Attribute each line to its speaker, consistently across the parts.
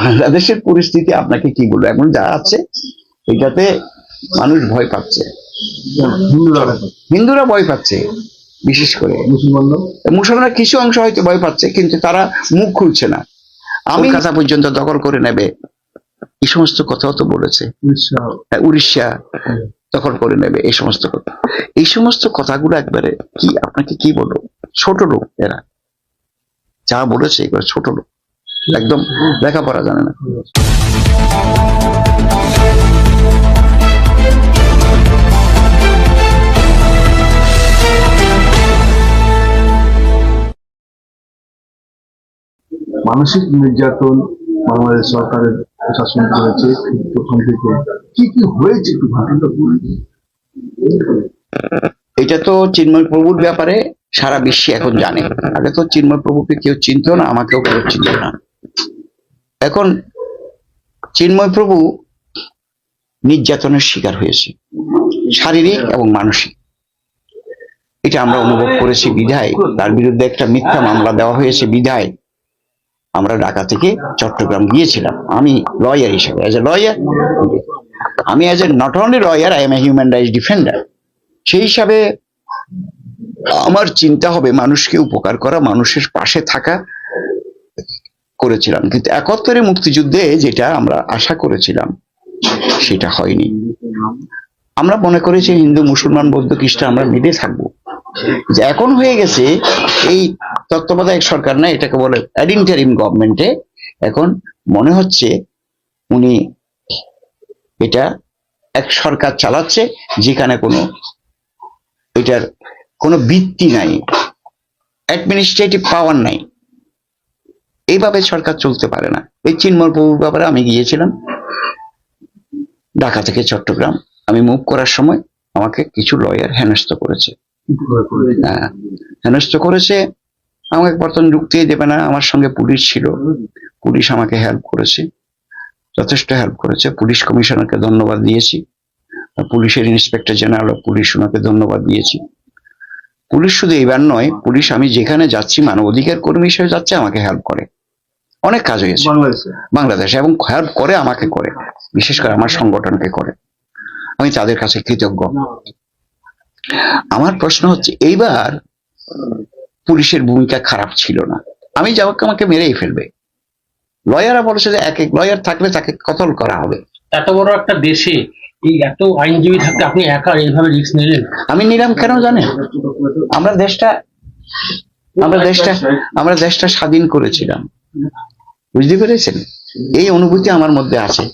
Speaker 1: বাংলাদেশের পরিস্থিতি আপনাকে কি বলব? এখন যা আছে এটাতে মানুষ ভয় পাচ্ছে।
Speaker 2: হিন্দুরা
Speaker 1: হিন্দুরা ভয় পাচ্ছে বিশেষ করে।
Speaker 2: মুসলমানরা?
Speaker 1: কিছু অংশ হয়তো ভয় পাচ্ছে কিন্তু তারা মুখ খুলছে না। আমি কাছা পর্যন্ত দখল করে নেবে এই সমস্ত কথাও তো বলেছে।
Speaker 2: উড়িষ্যা।
Speaker 1: হ্যাঁ, উড়িষ্যা দখল করে নেবে এই সমস্ত কথা। এই সমস্ত কথাগুলো একবারে কি আপনাকে কি বলব? ছোট লোক এরা। যা বলেছে এগুলো ছোট লোক। একদম লেখাপড়া জানে না।
Speaker 2: মানসিক নির্যাতন বাংলাদেশ সরকারের শাসন করেছে তখন থেকে কি কি হয়েছে একটু ঘটনাটা
Speaker 1: এটা তো চিন্ময় প্রভুর ব্যাপারে সারা বিশ্বে এখন জানে। আগে তো চিন্ময় প্রভুকে কেউ চিনত না আমাকেও কেউ চিনত না। এখন চিন্ময় প্রভু নির্যাতনের শিকার হয়েছে, শারীরিক এবং মানসিক। এটা আমরা অনুভব করেছি বিধায়। তার বিরুদ্ধে একটা মিথ্যা মামলা দেওয়া হয়েছে বিধায়। আমরা ঢাকা থেকে চট্টগ্রাম গিয়েছিলাম। আমি লয়ার হিসেবে অ্যাজ এ লয়ার আমি as a not only lawyer I am a human rights defender সেই হিসাবে আমার চিন্তা হবে মানুষকে উপকার করা, মানুষের পাশে থাকা করেছিলাম। কিন্তু একাত্তরে মুক্তিযুদ্ধে যেটা আমরা আশা করেছিলাম, সেটা হয়নি। আমরা মনে করেছি হিন্দু, মুসলমান, বৌদ্ধ, খ্রিস্টান আমরা মিলে থাকব। যে এখন হয়ে গেছে, এই তত্ত্বাবধায়ক সরকার না, এটাকে বলে অ্যাডিন্টারিম গভর্নমেন্টে এখন মনে হচ্ছে উনি এটা এক সরকার চালাচ্ছে, যেখানে কোনো এটার কোনো ভিত্তি নাই অ্যাডমিনিস্ট্রেটিভ পাওয়ার নাই। এইভাবে সরকার চলতে পারে না। এই চিন্ময় প্রভুর ব্যাপারে আমি গিয়েছিলাম। ঢাকা থেকে চট্টগ্রাম। আমি মুভ করার সময় আমাকে কিছু লয়ার হেনস্থ করেছে। হ্যাঁ, হেনস্থ করেছে। আমাকে বর্তমান ঢুকতেই দেবে না। আমার সঙ্গে পুলিশ ছিল। পুলিশ আমাকে হেল্প করেছে। যথেষ্ট হেল্প করেছে। পুলিশ কমিশনারকে ধন্যবাদ দিয়েছি। পুলিশের ইন্সপেক্টর জেনারেল পুলিশ ওনাকে ধন্যবাদ দিয়েছি। পুলিশ শুধু এবার নয় পুলিশ আমি যেখানে যাচ্ছি মানবাধিকার কর্মী হিসেবে যাচ্ছে আমাকে হেল্প করে। অনেক কাজ হয়েছে।
Speaker 2: বাংলাদেশে।
Speaker 1: বাংলাদেশে এবং হেল্প করে আমাকে করে। বিশেষ করে আমার সংগঠনকে করে। আমি তাদের কাছে কৃতজ্ঞ। আমার প্রশ্ন হচ্ছে এইবার পুলিশের ভূমিকা খারাপ ছিল না। আমি যাওয়াকে আমাকে মেরেই ফেলবে। লয়াররা বলেছে যে এক এক লয়ার থাকলে তাকে কতল করা হবে।
Speaker 3: এত বড় একটা দেশে এই এত আইনজীবী থাকতে আপনি একা এইভাবে রিস্ক নিলেন?
Speaker 1: আমি নিলাম কেন জানেন? আমরা দেশটা আমরা দেশটা আমরা দেশটা স্বাধীন করেছিলাম। বুঝতে পেরেছেন? এই অনুভূতি আমার মধ্যে আছে।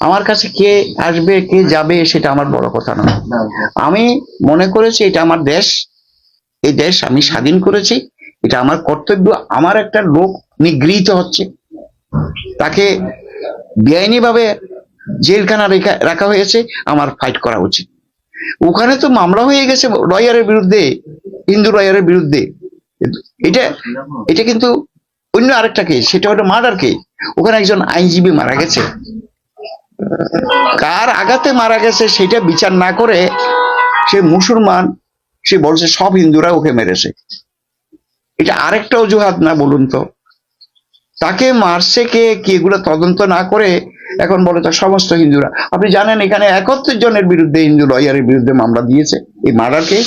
Speaker 1: আমার কাছে কে আসবে, কে যাবে সেটা আমার বড় কথা নয়। আমি মনে করেছি এটা আমার দেশ। এই দেশ আমি স্বাধীন করেছি। এটা আমার কর্তব্য। আমার একটা লোক নিগৃহীত হচ্ছে। তাকে বেআইনি ভাবে জেলখানা রেখা- রাখা হয়েছে। আমার ফাইট করা উচিত। ওখানে তো মামলা হয়ে গেছে লয়ারের বিরুদ্ধে, হিন্দু লয়ারের বিরুদ্ধে। এটা এটা কিন্তু অন্য আরেকটা কেস সেটা হলো মার্ডার কেস ওখানে একজন আইনজীবী মারা গেছে। কার আঘাতে মারা গেছে সেটা বিচার না করে সে মুসলমান, সে বলছে সব হিন্দুরা ওকে মেরেছে। এটা আরেকটা অজুহাত না বলুন তো? তাকে মারছে কে? কি এগুলো তদন্ত না করে এখন বলে তো সমস্ত হিন্দুরা। আপনি জানেন এখানে একাত্তর জনের বিরুদ্ধে হিন্দু লয়ারের বিরুদ্ধে মামলা দিয়েছে। এই মার্ডার কেস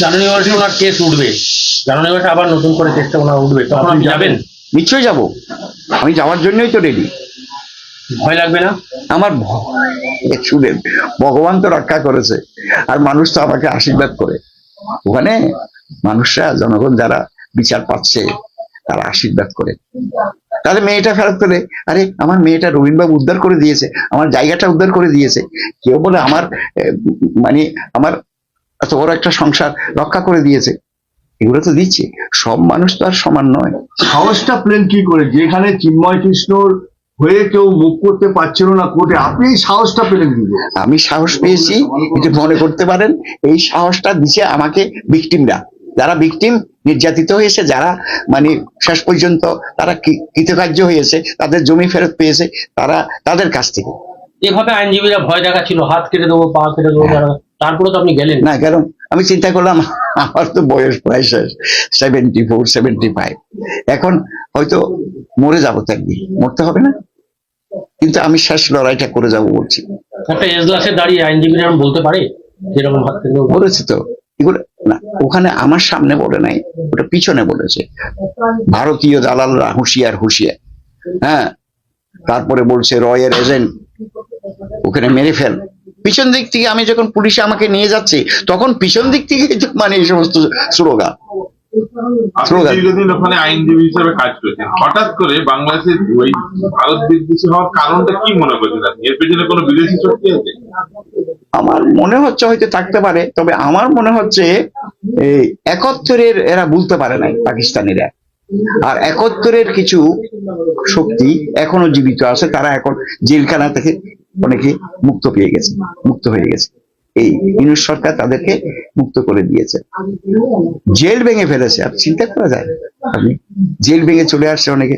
Speaker 3: জানুয়ারি মাসে ওনার কেস উঠবে। জানুয়ারি মাসে আবার নতুন করে চেষ্টা ওনার উঠবে। তখন আপনি যাবেন?
Speaker 1: নিশ্চয়ই যাব। আমি যাওয়ার জন্যই তো রেডি
Speaker 3: ভয় লাগবে না?
Speaker 1: আমার শুনেন ভগবান তো রক্ষা করেছে। আর মানুষ তো আমাকে আশীর্বাদ করে। ওখানে মানুষরা জনগণ যারা বিচার পাচ্ছে তারা আশীর্বাদ করে। তাহলে মেয়েটা ফেরত করে। আরে আমার মেয়েটা রবীন্দ্রবাবু উদ্ধার করে দিয়েছে। আমার জায়গাটা উদ্ধার করে দিয়েছে। কেউ বলে আমার মানে আমার এত বড় একটা সংসার রক্ষা করে দিয়েছে। এগুলো তো দিচ্ছে। সব মানুষ তো আর সমান নয়।
Speaker 2: সাহসটা প্লেন কি করে? যেখানে চিন্ময় কৃষ্ণর হয়ে কেউ মুখ করতে পারছিল না কোর্টে আপনি এই সাহসটা পেলেন
Speaker 1: আমি সাহস পেয়েছি এটা মনে করতে পারেন এই সাহসটা দিছে আমাকে ভিকটিমরা যারা ভিকটিম নির্যাতিত হয়েছে যারা মানে শেষ পর্যন্ত তারা কৃ- কৃতকার্য হয়েছে তাদের জমি ফেরত পেয়েছে তারা তাদের কাছ থেকে।
Speaker 3: এভাবে আইনজীবীরা ভয় দেখাচ্ছিল হাত কেটে দেবো পা কেটে দেবো তারপরে তো আপনি গেলেন।
Speaker 1: না কারণ আমি চিন্তা করলাম আমার তো বয়স প্রায় শেষ সেভেন্টি ফোর সেভেন্টি ফাইভ এখন হয়তো মরে যাব তো একদিন মরতে হবে না? কিন্তু আমি শেষ লড়াইটা করে যাব বলছি।
Speaker 3: একটা এজলাসে দাঁড়িয়ে আইনজীবীরা বলতে পারে? যেরকম
Speaker 1: বলেছে তো। এগুলো না ওখানে আমার সামনে বলে নাই ওটা পিছনে বলেছে। ভারতীয় দালালরা হুঁশিয়ার হুঁশিয়ার। হ্যাঁ তারপরে বলছে রয়ের এজেন্ট ওখানে মেরে ফেল। পিছন দিক থেকে আমি যখন পুলিশে আমাকে নিয়ে যাচ্ছে তখন পিছন দিক থেকে মানে এই সমস্ত স্লোগান।
Speaker 4: দীর্ঘদিন ওখানে আইনজীবী হিসেবে কাজ করেছেন। হঠাৎ করে বাংলাদেশের ওই ভারত বিদ্বেষী হওয়ার কারণটা কি মনে করছেন আপনি? এর পেছনে কোনো বিদেশি শক্তি আছে?
Speaker 1: আমার মনে হচ্ছে হয়তো থাকতে পারে তবে আমার মনে হচ্ছে এই একাত্তরের এরা বলতে পারে নাই পাকিস্তানিরা। আর একাত্তরের কিছু শক্তি এখনও জীবিত আছে তারা এখন জেলখানা থেকে অনেকে মুক্ত পেয়ে গেছে মুক্ত হয়ে গেছে। এই ইউনুস সরকার তাদেরকে মুক্ত করে দিয়েছে। জেল ভেঙে ফেলেছে আর চিন্তা করা যায় আপনি জেল ভেঙে চলে আসছে অনেকে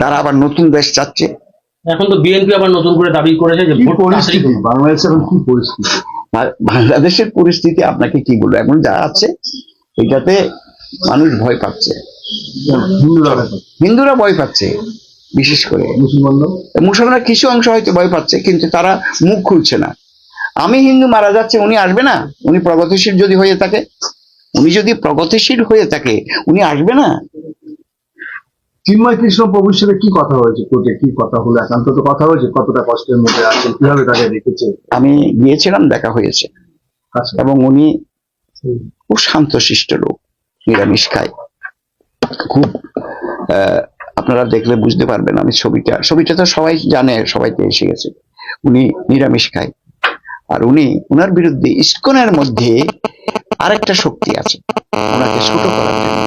Speaker 1: তারা আবার নতুন দেশ চাচ্ছে।
Speaker 3: এখন তো বিএনপি আবার নতুন করে দাবি করেছে যে
Speaker 2: পরিস্থিতি?
Speaker 3: তাড়াতাড়ি-
Speaker 2: বাংলাদেশে এখন কি পরিস্থিতি?
Speaker 1: বাংলাদেশের পরিস্থিতি আপনাকে কি বলব? এখন যা আছে এটাতে মানুষ ভয় পাচ্ছে।
Speaker 2: হিন্দুরা
Speaker 1: ভয় পাচ্ছে। বিশেষ করে
Speaker 2: মুসলমানরা।
Speaker 1: মুসলমানরা কিছু অংশ হয়তো ভয় পাচ্ছে কিন্তু তারা মুখ খুলছে না। আমি হিন্দু মারা যাচ্ছে উনি আসবে না? উনি প্রগতিশীল যদি হয়ে থাকে? উনি যদি প্রগতিশীল হয়ে থাকে উনি আসবে না?
Speaker 2: চিন্ময় কৃষ্ণ প্রভুর সাথে কি কথা হয়েছে? কোর্টে কি কথা হলো? একান্ত তো কথা হয়েছে কতটা কষ্টের মধ্যে আছে কীভাবে তাকে রেখেছে
Speaker 1: আমি গিয়েছিলাম দেখা হয়েছে।
Speaker 2: আচ্ছা।
Speaker 1: এবং উনি খুব শান্তশিষ্ট লোক নিরামিষ খায়। খুব আহ, আপনারা দেখলে বুঝতে পারবেন আমি ছবিটা। ছবিটা তো সবাই জানে সবাই তো এসে গেছে। উনি নিরামিষ খায়। আর উনি ওনার বিরুদ্ধে ইস্কনের মধ্যে আরেকটা শক্তি আছে। ওনাকে ছোট করার জন্য।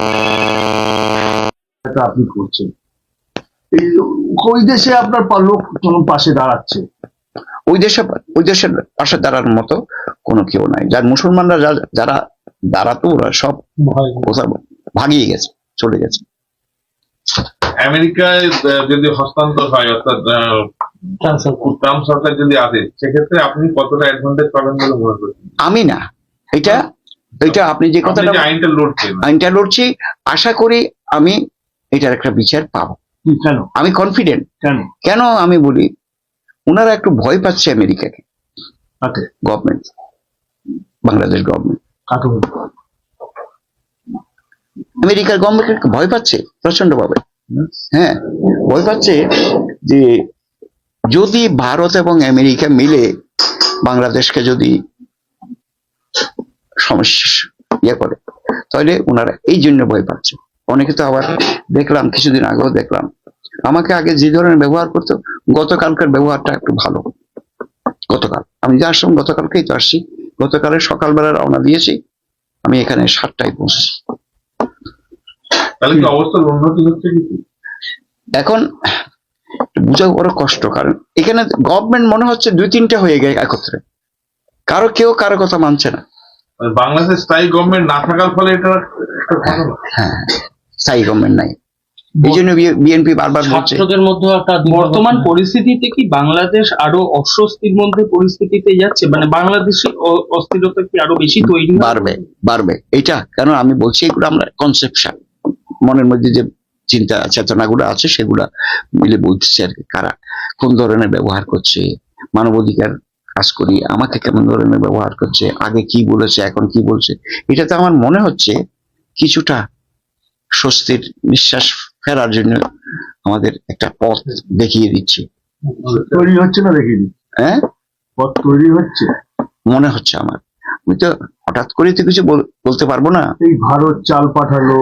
Speaker 2: আপনি করছেন। এই ওই দেশে আপনার লোক পাশে দাঁড়াচ্ছে।
Speaker 1: ওই দেশে ওই দেশের পাশে দাঁড়ার মতো কোনো কেউ নাই। যার মুসলমানরা যারা দাঁড়াতো ওরা সব ভাগিয়ে গেছে চলে গেছে।
Speaker 4: আমেরিকায় যদি হস্তান্তর হয় অর্থাৎ। ট্রাম্প সরকার। যদি আসে সেক্ষেত্রে আপনি কতটা অ্যাডভান্টেজ পাবেন বলে মনে করছেন?
Speaker 1: আমি না। এটা এটা আপনি যে কথাটা
Speaker 4: আইনটা লড়ছেন।
Speaker 1: আইনটা লড়ছি আশা করি আমি এটার একটা বিচার পাবো।
Speaker 2: কেন?
Speaker 1: আমি কনফিডেন্ট
Speaker 2: কেন?
Speaker 1: কেন আমি বলি ওনারা একটু ভয় পাচ্ছে আমেরিকাকে। গভর্নমেন্ট বাংলাদেশ গভর্নমেন্ট আমেরিকার গভর্নমেন্ট ভয় পাচ্ছে প্রচণ্ড ভাবে হ্যাঁ ভয় পাচ্ছে যে যদি ভারত এবং আমেরিকা মিলে বাংলাদেশকে যদি ইয়ে করে, তাহলে ওনারা এই জন্য ভয় পাচ্ছে। অনেকে তো আবার দেখলাম, কিছুদিন আগেও দেখলাম, আমাকে আগে যে ধরনের ব্যবহার করতো, গতকালকার ব্যবহারটা একটু ভালো। গতকাল, আমি যে আসলাম গতকালকেই তো আসছি, গতকালের সকালবেলা রওনা দিয়েছি, আমি এখানে সাতটায় পৌঁছেছি।
Speaker 4: তাহলে কি অবস্থার উন্নতি হচ্ছে কিছু
Speaker 1: এখন বুঝা বড় কষ্ট কারণ এখানে গভর্নমেন্ট মনে হচ্ছে দুই তিনটা হয়ে গেছে একত্রে। কারও কেউ কারও কথা মানছে না।
Speaker 4: মানে বাংলাদেশের স্থায়ী গভর্নমেন্ট না থাকার ফলে এটা
Speaker 1: হ্যাঁ স্থায়ী গভর্নমেন্ট নাই। এই জন্য বিএনপি বারবার বলছে।
Speaker 3: ছাত্রদের মধ্যে একটা
Speaker 5: বর্তমান পরিস্থিতিতে কি বাংলাদেশ আরও অস্বস্তির মধ্যে পরিস্থিতিতে যাচ্ছে? মানে বাংলাদেশে অস্থিরতা কি আরও বেশি তৈরি
Speaker 1: বাড়বে বাড়বে। এটা কেন আমি বলছি এগুলো আমরা কনসেপশন মনের মধ্যে যে চিন্তা চেতনাগুলো আছে সেগুলা মিলে বলতেছে আর কি কারা কোন ধরনের ব্যবহার করছে মানবাধিকার কাজ করি আমাকে কেমন ধরনের ব্যবহার করছে আগে কি বলেছে এখন কি বলছে এটা তো আমার মনে হচ্ছে কিছুটা স্বস্তির নিঃশ্বাস ফেরার জন্য আমাদের একটা পথ দেখিয়ে দিচ্ছে।
Speaker 2: তৈরি হচ্ছে না দেখিনি?
Speaker 1: হ্যাঁ?
Speaker 2: পথ তৈরি হচ্ছে?
Speaker 1: মনে হচ্ছে আমার। আমি তো হঠাৎ করে তো কিছু বলতে পারব না।
Speaker 2: এই ভারত চাল পাঠালো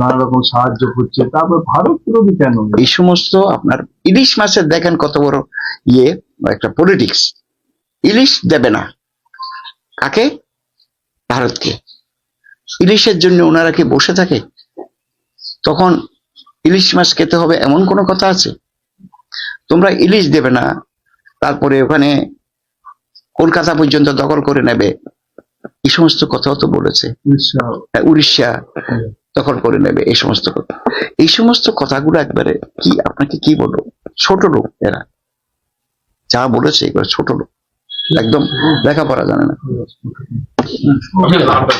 Speaker 2: নানা রকম সাহায্য করছে তারপর ভারত বিরোধী কেন?
Speaker 1: এই সমস্ত আপনার ইলিশ মাছের দেখেন কত বড় ইয়ে একটা পলিটিক্স ইলিশ দেবে না। কাকে? ভারতকে। ইলিশের জন্য ওনারা কি বসে থাকে? তখন ইলিশ মাছ খেতে হবে এমন কোনো কথা আছে? তোমরা ইলিশ দেবে না। তারপরে ওখানে কলকাতা পর্যন্ত দখল করে নেবে। এই সমস্ত কথাও তো বলেছে।
Speaker 2: উড়িষ্যা।
Speaker 1: হ্যাঁ, উড়িষ্যা দখল করে নেবে এই সমস্ত কথা। এই সমস্ত কথাগুলো একবারে কি আপনাকে কি বলব? ছোট লোক এরা। যা বলেছে এগুলো ছোট লোক। একদম লেখাপড়া জানে না।
Speaker 4: আপনার নামটা